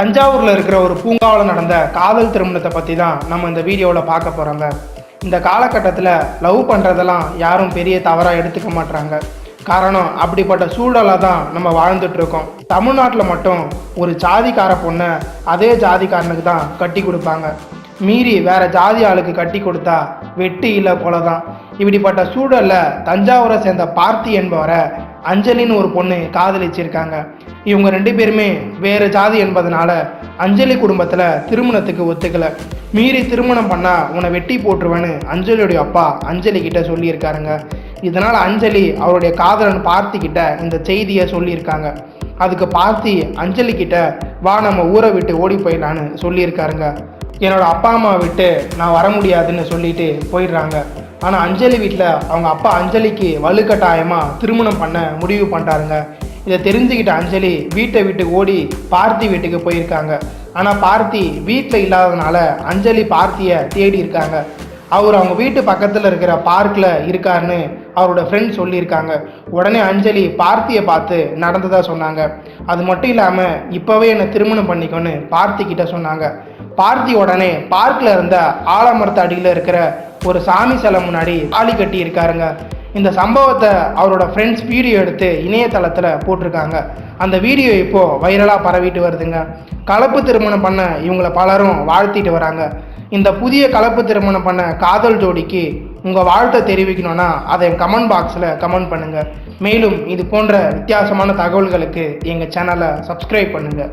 தஞ்சாவூரில் இருக்கிற ஒரு பூங்காவில் நடந்த காதல் திருமணத்தை பற்றி தான் நம்ம இந்த வீடியோவில் பார்க்க போகிறோங்க இந்த காலகட்டத்தில் லவ் பண்ணுறதெல்லாம் யாரும் பெரிய தவறாக எடுத்துக்க மாட்றாங்க. காரணம் அப்படிப்பட்ட சூழலாக தான் நம்ம வாழ்ந்துட்டு இருக்கோம். தமிழ்நாட்டில் மட்டும் ஒரு ஜாதிக்கார பொண்ணை அதே ஜாதிக்காரனுக்கு தான் கட்டி கொடுப்பாங்க. மீறி வேற ஜாதி ஆளுக்கு கட்டி கொடுத்தா வெட்டு இல்லை கொலை தான் இப்படிப்பட்ட சூழல்ல தஞ்சாவூரை சேர்ந்த பார்த்தி என்பவரை அஞ்சலின்னு ஒரு பொண்ணு காதலிச்சிருக்காங்க. இவங்க ரெண்டு பேருமே வேறு ஜாதி என்பதனால அஞ்சலி குடும்பத்தில் திருமணத்துக்கு ஒத்துக்கல. மீறி திருமணம் பண்ணா உன்னை வெட்டி போட்டுருவேன்னு அஞ்சலியுடைய அப்பா அஞ்சலி கிட்ட சொல்லியிருக்காருங்க. இதனால் அஞ்சலி அவருடைய காதலன் பார்த்தி கிட்ட இந்த செய்தியை சொல்லியிருக்காங்க. அதுக்கு பார்த்தி அஞ்சலி கிட்ட வா நம்ம ஊரை விட்டு ஓடி போயிடலான்னு சொல்லியிருக்காருங்க. என்னோட அப்பா அம்மா விட்டு நான் வர முடியாதுன்னு சொல்லிட்டு போயிடுறாங்க. ஆனால் அஞ்சலி வீட்டில் அவங்க அப்பா அஞ்சலிக்கு வலுக்கட்டாயமாக திருமணம் பண்ண முடிவு பண்ணிட்டாருங்க. இதை தெரிஞ்சுக்கிட்ட அஞ்சலி வீட்டை விட்டு ஓடி பார்த்தி வீட்டுக்கு போயிருக்காங்க. ஆனால் பார்த்தி வீட்டில் இல்லாததுனால அஞ்சலி பார்த்தியை தேடி இருக்காங்க. அவர் அவங்க வீட்டு பக்கத்தில் இருக்கிற பார்க்கில் இருக்காருன்னு அவரோட ஃப்ரெண்ட் சொல்லியிருக்காங்க. உடனே அஞ்சலி பார்த்தியை பார்த்து நடந்ததாக சொன்னாங்க. அது மட்டும் இல்லாமல் இப்போவே என்னை திருமணம் பண்ணிக்கோன்னு பார்த்தி கிட்ட சொன்னாங்க. பார்த்தி உடனே பார்க்கில் இருந்த ஆலமரத்து அடியில் இருக்கிற ஒரு சாமி சிலை முன்னாடி தாலி கட்டி இருக்காருங்க இந்த சம்பவத்தை அவரோட ஃப்ரெண்ட்ஸ் வீடியோ எடுத்து இணையதளத்தில் போட்டிருக்காங்க. அந்த வீடியோ இப்போது வைரலாக பரவிட்டு வருதுங்க. கலப்பு திருமணம் பண்ண இவங்களை பலரும் வாழ்த்திட்டு வராங்க. இந்த புதிய கலப்பு திருமணம் பண்ண காதல் ஜோடிக்கு உங்கள் வாழ்த்தை தெரிவிக்கணும்னா அதை கமெண்ட் பாக்ஸில் கமெண்ட் பண்ணுங்கள் மேலும் இது போன்ற வித்தியாசமான தகவல்களுக்கு எங்கள் சேனலை சப்ஸ்கிரைப் பண்ணுங்கள்